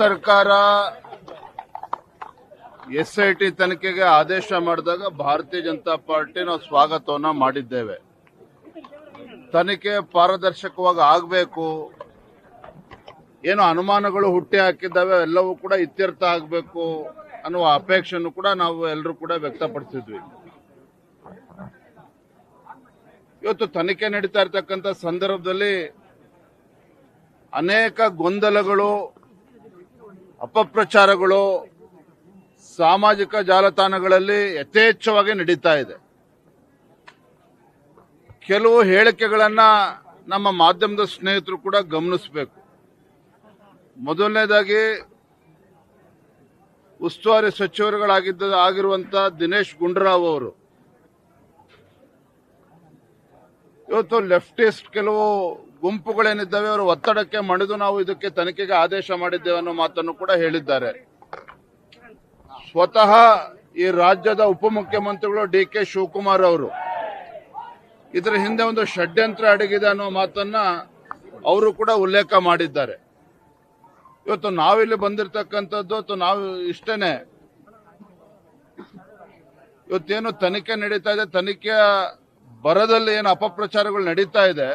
ಸರ್ಕಾರ S I T ತನಿಖೆಗೆ ಆದೇಶ ಮಾಡಿದಾಗ ಭಾರತೀಯ ಜನತಾ ಪಾರ್ಟಿ ನಾವು ಸ್ವಾಗತವನ್ನ ಮಾಡಿದ್ದೇವೆ. ತನಿಖೆ ಪಾರದರ್ಶಕವಾಗಿ ಆಗಬೇಕು. ಏನು ಅನುಮಾನಗಳು ಹುಟ್ಟಿ ಹಾಕಿದ್ದಾವೆ ಎಲ್ಲವೂ ಕೂಡ ಇತ್ಯರ್ಥ ಆಗಬೇಕು ಅನ್ನುವ ಅಪೇಕ್ಷೆಯನ್ನು ಕೂಡ ನಾವು ಎಲ್ಲರೂ ಕೂಡ ವ್ಯಕ್ತಪಡಿಸಿದ್ವಿ. ಇವತ್ತು ತನಿಖೆ ನಡೀತಾ ಇರ್ತಕ್ಕಂಥ ಸಂದರ್ಭದಲ್ಲಿ ಅನೇಕ ಗೊಂದಲಗಳು ಅಪಪ್ರಚಾರಗಳು ಸಾಮಾಜಿಕ ಜಾಲತಾಣಗಳಲ್ಲಿ ಯಥೇಚ್ಛವಾಗಿ ನಡೀತಾ ಇದೆ. ಕೆಲವು ಹೇಳಿಕೆಗಳನ್ನ ನಮ್ಮ ಮಾಧ್ಯಮದ ಸ್ನೇಹಿತರು ಕೂಡ ಗಮನಿಸಬೇಕು. ಮೊದಲನೇದಾಗಿ, ಉಸ್ತುವಾರಿ ಸಚಿವರುಗಳಾಗಿದ್ದ, ಆಗಿರುವಂತ ದಿನೇಶ್ ಗುಂಡೂರಾವ್ ಅವರು. ಇವತ್ತು ಲೆಫ್ಟಿಸ್ಟ್ ಕೆಲವು ಗುಂಪುಗಳೇನಿದ್ದಾವೆ, ಅವರು ಒತ್ತಡಕ್ಕೆ ಮಣಿದು ನಾವು ಇದಕ್ಕೆ ತನಿಖೆಗೆ ಆದೇಶ ಮಾಡಿದ್ದೇವೆ ಅನ್ನೋ ಮಾತನ್ನು ಕೂಡ ಹೇಳಿದ್ದಾರೆ. ಸ್ವತಃ ಈ ರಾಜ್ಯದ ಉಪಮುಖ್ಯಮಂತ್ರಿಗಳು ಡಿ ಕೆ ಶಿವಕುಮಾರ್ ಅವರು, ಇದರ ಹಿಂದೆ ಒಂದು ಷಡ್ಯಂತ್ರ ಅಡಗಿದೆ ಅನ್ನೋ ಮಾತನ್ನ ಅವರು ಕೂಡ ಉಲ್ಲೇಖ ಮಾಡಿದ್ದಾರೆ. ಇವತ್ತು ನಾವಿಲ್ಲಿ ಬಂದಿರತಕ್ಕಂಥದ್ದು, ಅಥವಾ ನಾವು ಇಷ್ಟೇನೆ, ಇವತ್ತೇನು ತನಿಖೆ ನಡೀತಾ ಇದೆ, ತನಿಖೆಯ ಬರದಲ್ಲಿ ಏನು ಅಪಪ್ರಚಾರಗಳು ನಡೀತಾ ಇದೆ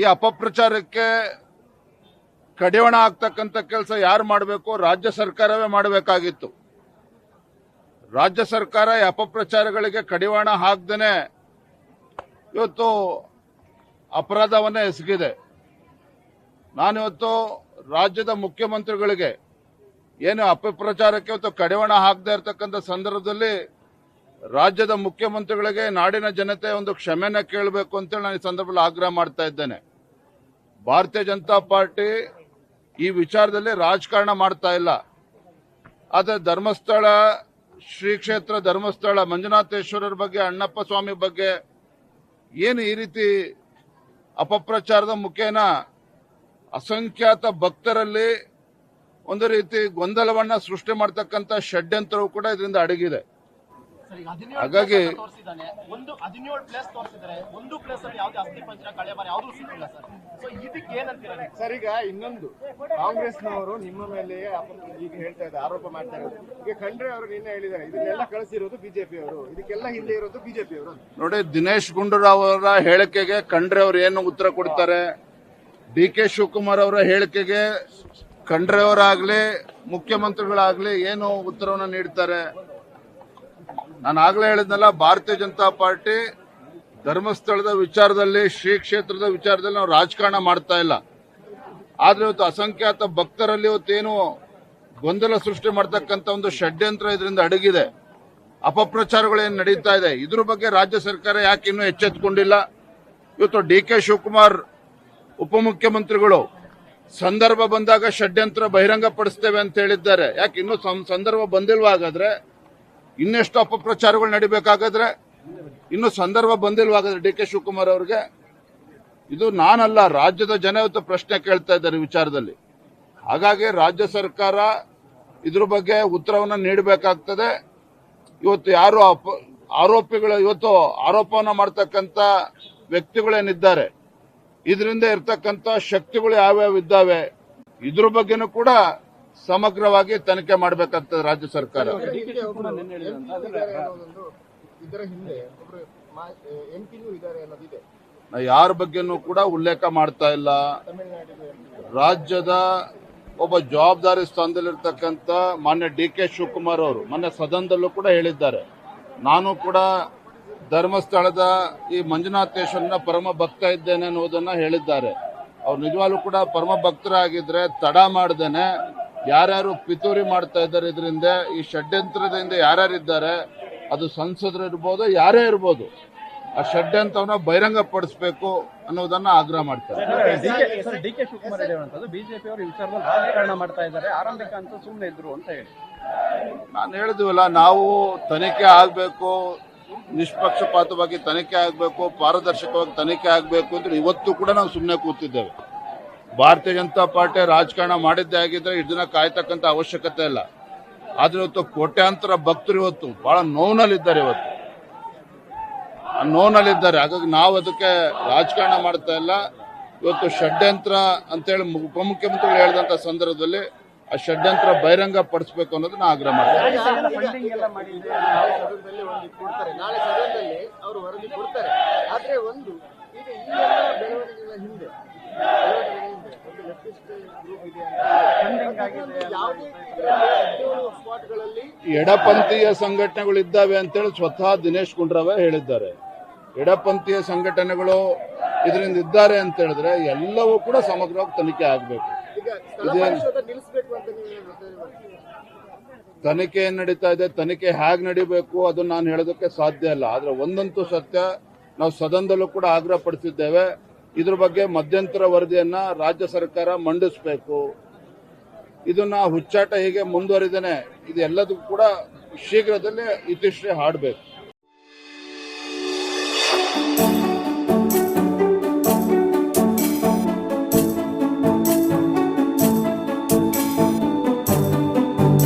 ಈ ಅಪಪ್ರಚಾರಕ್ಕೆ ಕಡಿವಾಣ ಆಗ್ತಕ್ಕಂಥ ಕೆಲಸ ಯಾರು ಮಾಡಬೇಕು? ರಾಜ್ಯ ಸರ್ಕಾರವೇ ಮಾಡಬೇಕಾಗಿತ್ತು. ರಾಜ್ಯ ಸರ್ಕಾರ ಈ ಅಪಪ್ರಚಾರಗಳಿಗೆ ಕಡಿವಾಣ ಹಾಕ್ದೇನೆ ಇವತ್ತು ಅಪರಾಧವನ್ನೇ ಎಸಗಿದೆ. ನಾನಿವತ್ತು ರಾಜ್ಯದ ಮುಖ್ಯಮಂತ್ರಿಗಳಿಗೆ ಏನು ಅಪಪ್ರಚಾರಕ್ಕೆ ಇವತ್ತು ಕಡಿವಾಣ ಹಾಕದೇ ಇರತಕ್ಕಂಥ ಸಂದರ್ಭದಲ್ಲಿ ರಾಜ್ಯದ ಮುಖ್ಯಮಂತ್ರಿಗಳಿಗೆ ನಾಡಿನ ಜನತೆ ಒಂದು ಕ್ಷಮೆನ ಕೇಳಬೇಕು ಅಂತೇಳಿ ನಾನು ಈ ಸಂದರ್ಭದಲ್ಲಿ ಆಗ್ರಹ ಮಾಡ್ತಾ ಇದ್ದೇನೆ. ಭಾರತೀಯ ಜನತಾ ಪಾರ್ಟಿ ಈ ವಿಚಾರದಲ್ಲಿ ರಾಜಕಾರಣ ಮಾಡ್ತಾ ಇಲ್ಲ. ಆದರೆ ಧರ್ಮಸ್ಥಳ ಶ್ರೀ ಕ್ಷೇತ್ರ ಧರ್ಮಸ್ಥಳ, ಮಂಜುನಾಥೇಶ್ವರರ ಬಗ್ಗೆ, ಅಣ್ಣಪ್ಪ ಸ್ವಾಮಿ ಬಗ್ಗೆ ಏನು ಈ ರೀತಿ ಅಪಪ್ರಚಾರದ ಮುಖೇನ ಅಸಂಖ್ಯಾತ ಭಕ್ತರಲ್ಲಿ ಒಂದು ರೀತಿ ಗೊಂದಲವನ್ನ ಸೃಷ್ಟಿ ಮಾಡ್ತಕ್ಕಂಥ ಷಡ್ಯಂತ್ರವು ಕೂಡ ಇದರಿಂದ ಅಡಗಿದೆ. ಹಾಗಾಗಿ- place ಅನ್ನ ತೋರಿಸಿದ್ದಾನೆ. ಒಂದು ಹದಿನೇಳು ಪ್ಲೇಸ್ ತೋರಿಸಿದ್ದಾರೆ ಒಂದು ಪ್ಲೇಸ್ ಅಲ್ಲಿ ಯಾವುದೇ ಅಸ್ಥಿ ಪಂಜರ ಕಳೆ ಬಾರಿ ಯಾವ್ದು ಸಿಕ್ಕಿಲ್ಲ ಸರ್. ಸೊ ಇದಕ್ಕೆ ಏನಂತೀರಾ ಸರ್ ಈಗ ಇನ್ನೊಂದು. ಕಾಂಗ್ರೆಸ್ನವರು ನಿಮ್ಮ ಮೇಲೆ ಈಗ ಹೇಳ್ತಾ ಇದ್ದಾರೆ ಆರೋಪ ಮಾಡ್ತಾ ಇರೋದು ಈಗ ಖಂಡ್ರೆ ಅವರು ನಿನ್ನೆ ಹೇಳಿದ್ದಾರೆ ಇದನ್ನೆಲ್ಲ ಕಳಿಸಿರೋದು ಬಿಜೆಪಿ ಅವರು ಇದಕ್ಕೆಲ್ಲ ಹಿಂದೆ ಇರೋದು ಬಿಜೆಪಿ ಅವರು ನೋಡಿ ದಿನೇಶ್ ಗುಂಡೂರಾವ್ ಅವರ ಹೇಳಿಕೆಗೆ ಖಂಡ್ರೆ ಅವರು ಏನು ಉತ್ತರ ಕೊಡ್ತಾರೆ? ಡಿ ಕೆ ಶಿವಕುಮಾರ್ ಅವರ ಹೇಳಿಕೆಗೆ ಖಂಡ್ರೆ ಅವರಾಗ್ಲಿ ಮುಖ್ಯಮಂತ್ರಿಗಳಾಗ್ಲಿ ಏನು ಉತ್ತರವನ್ನು ನೀಡ್ತಾರೆ? ನಾನು ಆಗ್ಲೇ ಹೇಳಿದ್ನಲ್ಲ, ಭಾರತೀಯ ಜನತಾ ಪಾರ್ಟಿ ಧರ್ಮಸ್ಥಳದ ವಿಚಾರದಲ್ಲಿ, ಶ್ರೀ ಕ್ಷೇತ್ರದ ವಿಚಾರದಲ್ಲಿ ನಾವು ರಾಜಕಾರಣ ಮಾಡ್ತಾ ಇಲ್ಲ. ಆದ್ರೆ ಇವತ್ತು ಅಸಂಖ್ಯಾತ ಭಕ್ತರಲ್ಲಿ ಇವತ್ತೇನು ಗೊಂದಲ ಸೃಷ್ಟಿ ಮಾಡ್ತಕ್ಕಂಥ ಒಂದು ಷಡ್ಯಂತ್ರ ಇದರಿಂದ ಅಡಗಿದೆ. ಅಪಪ್ರಚಾರಗಳು ಏನು ನಡೀತಾ ಇದೆ? ಇದ್ರ ಬಗ್ಗೆ ರಾಜ್ಯ ಸರ್ಕಾರ ಯಾಕೆ ಇನ್ನೂ ಎಚ್ಚೆತ್ತುಕೊಂಡಿಲ್ಲ ಇವತ್ತು ಡಿ ಕೆ ಶಿವಕುಮಾರ್ ಉಪಮುಖ್ಯಮಂತ್ರಿಗಳು ಸಂದರ್ಭ ಬಂದಾಗ ಷಡ್ಯಂತ್ರ ಬಹಿರಂಗ ಪಡಿಸ್ತೇವೆ ಅಂತ ಹೇಳಿದ್ದಾರೆ. ಯಾಕೆ ಇನ್ನೂ ಸಂದರ್ಭ ಬಂದಿಲ್ವಾ ಹಾಗಾದ್ರೆ ಇನ್ನೆಷ್ಟು ಅಪಪ್ರಚಾರಗಳು ನಡಿಬೇಕಾಗಾದ್ರೆ ಇನ್ನು ಸಂದರ್ಭ ಬಂದಿಲ್ವಾಗಾದ್ರೆ ಡಿ ಕೆ ಶಿವಕುಮಾರ್ ಅವ್ರಿಗೆ? ಇದು ನಾನಲ್ಲ, ರಾಜ್ಯದ ಜನ ಇವತ್ತು ಪ್ರಶ್ನೆ ಕೇಳ್ತಾ ಇದ್ದಾರೆ ವಿಚಾರದಲ್ಲಿ. ಹಾಗಾಗಿ ರಾಜ್ಯ ಸರ್ಕಾರ ಇದ್ರ ಬಗ್ಗೆ ಉತ್ತರವನ್ನು ನೀಡಬೇಕಾಗ್ತದೆ. ಇವತ್ತು ಯಾರು ಆರೋಪಿಗಳು, ಇವತ್ತು ಆರೋಪವನ್ನು ಮಾಡ್ತಕ್ಕಂಥ ವ್ಯಕ್ತಿಗಳೇನಿದ್ದಾರೆ, ಇದರಿಂದ ಇರ್ತಕ್ಕಂಥ ಶಕ್ತಿಗಳು ಯಾವ್ಯಾವ ಇದ್ದಾವೆ, ಇದ್ರ ಬಗ್ಗೆನೂ ಕೂಡ ಸಮಗ್ರವಾಗಿ ತನಿಖೆ ಮಾಡಬೇಕಂತ ರಾಜ್ಯ ಸರ್ಕಾರ. ಯಾರ ಬಗ್ಗೆನೂ ಕೂಡ ಉಲ್ಲೇಖ ಮಾಡ್ತಾ ಇಲ್ಲ. ರಾಜ್ಯದ ಒಬ್ಬ ಜವಾಬ್ದಾರಿ ಸ್ಥಾನದಲ್ಲಿರ್ತಕ್ಕಂಥ ಮಾನ್ಯ ಡಿ ಕೆ ಶಿವಕುಮಾರ್ ಅವರು ಮೊನ್ನೆ ಸದನದಲ್ಲೂ ಕೂಡ ಹೇಳಿದ್ದಾರೆ. ನಾನು ಕೂಡ ಧರ್ಮಸ್ಥಳದ ಈ ಮಂಜುನಾಥೇಶ್ವರನ ಪರಮ ಭಕ್ತ ಇದ್ದೇನೆ ಅನ್ನೋದನ್ನ ಹೇಳಿದ್ದಾರೆ. ಅವ್ರು ನಿಜವಾಗ್ಲೂ ಕೂಡ ಪರಮ ಭಕ್ತರಾಗಿದ್ರೆ ತಡ ಮಾಡ್ದೇನೆ. ಯಾರ್ಯಾರು ಪಿತೂರಿ ಮಾಡ್ತಾ ಇದ್ದಾರೆ ಇದರಿಂದ ಈ ಷಡ್ಯಂತ್ರದಿಂದ ಯಾರ್ಯಾರಿದ್ದಾರೆ ಅದು ಸಂಸದರು ಇರ್ಬೋದು ಯಾರೇ ಇರ್ಬೋದು ಆ ಷಡ್ಯಂತ್ರವನ್ನ ಬಹಿರಂಗಪಡಿಸಬೇಕು ಅನ್ನೋದನ್ನ ಆಗ್ರಹ ಮಾಡ್ತಾರೆ. ಡಿ ಕೆ ಶಿವಕುಮಾರ್ ಬಿಜೆಪಿ ಅವರು ಈ ವಿಚಾರದಲ್ಲಿ ರಾಜಕಾರಣ ಮಾಡ್ತಾ ಇದ್ದಾರೆ. ಆರಂಭಿಕ ಅಂತ ಸುಮ್ಮನೆ ಇದ್ರು ಅಂತ ಹೇಳಿ. ನಾನು ಹೇಳಿದ್ವಲ್ಲ ನಾವು ತನಿಖೆ ಆಗಬೇಕು ನಿಷ್ಪಕ್ಷಪಾತವಾಗಿ ತನಿಖೆ ಆಗಬೇಕು ಪಾರದರ್ಶಕವಾಗಿ ತನಿಖೆ ಆಗಬೇಕು ಅಂದ್ರೆ ಇವತ್ತು ಕೂಡ ನಾವು ಸುಮ್ಮನೆ ಕೂತಿದ್ದೇವೆ. ಭಾರತೀಯ ಜನತಾ ಪಾರ್ಟಿ ರಾಜಕಾರಣ ಮಾಡಿದ್ದೇ ಆಗಿದ್ರೆ ಇದನ್ನ ದಿನ ಕಾಯ್ತಕ್ಕಂಥ ಅವಶ್ಯಕತೆ ಇಲ್ಲ. ಆದ್ರೆ ಇವತ್ತು ಕೋಟ್ಯಾಂತರ ಭಕ್ತರು ಇವತ್ತು ಬಹಳ ನೋವಿನಲ್ಲಿದ್ದಾರೆ ಇವತ್ತು. ನೋವಿನಲ್ಲಿದ್ದಾರೆ. ಹಾಗಾಗಿ ನಾವು ಅದಕ್ಕೆ ರಾಜಕಾರಣ ಮಾಡ್ತಾ ಇಲ್ಲ. ಇವತ್ತು ಷಡ್ಯಂತ್ರ ಅಂತೇಳಿ ಉಪಮುಖ್ಯಮಂತ್ರಿಗಳು ಹೇಳಿದಂತ ಸಂದರ್ಭದಲ್ಲಿ ಆ ಷಡ್ಯಂತ್ರ ಬಹಿರಂಗ ಪಡಿಸಬೇಕು ಅನ್ನೋದನ್ನ ಆಗ್ರಹ ಮಾಡ್ತಾರೆ. ಎಡಪಂಥೀಯ ಸಂಘಟನೆಗಳು ಇದ್ದಾವೆ ಅಂತೇಳಿ ಸ್ವತಃ ದಿನೇಶ್ ಗುಂಡ್ರಾವೆ ಹೇಳಿದ್ದಾರೆ. ಎಡಪಂಥೀಯ ಸಂಘಟನೆಗಳು ಇದರಿಂದ ಇದ್ದಾರೆ ಅಂತ ಹೇಳಿದ್ರೆ ಎಲ್ಲವೂ ಕೂಡ ಸಮಗ್ರವಾಗಿ ತನಿಖೆ ಆಗಬೇಕು. ತನಿಖೆ ಏನ್ ನಡೀತಾ ಇದೆ ತನಿಖೆ ಹೇಗ್ ನಡಿಬೇಕು ಅದನ್ನ ನಾನು ಹೇಳೋದಕ್ಕೆ ಸಾಧ್ಯ ಇಲ್ಲ. ಆದ್ರೆ ಒಂದಂತೂ ಸತ್ಯ ನಾವು ಸದನದಲ್ಲೂ ಕೂಡ ಆಗ್ರಹ ಪಡಿಸಿದ್ದೇವೆ ಇದ್ರ ಬಗ್ಗೆ ಮಧ್ಯಂತರ ವರದಿಯನ್ನ ರಾಜ್ಯ ಸರ್ಕಾರ ಮಂಡಿಸಬೇಕು. ಇದನ್ನ ಹುಚ್ಚಾಟ ಹೀಗೆ ಮುಂದುವರಿದೇನೆ ಇದೆಲ್ಲದಕ್ಕೂ ಕೂಡ ಶೀಘ್ರದಲ್ಲೇ ಇತಿಶ್ರೀ ಹಾಡಬೇಕು.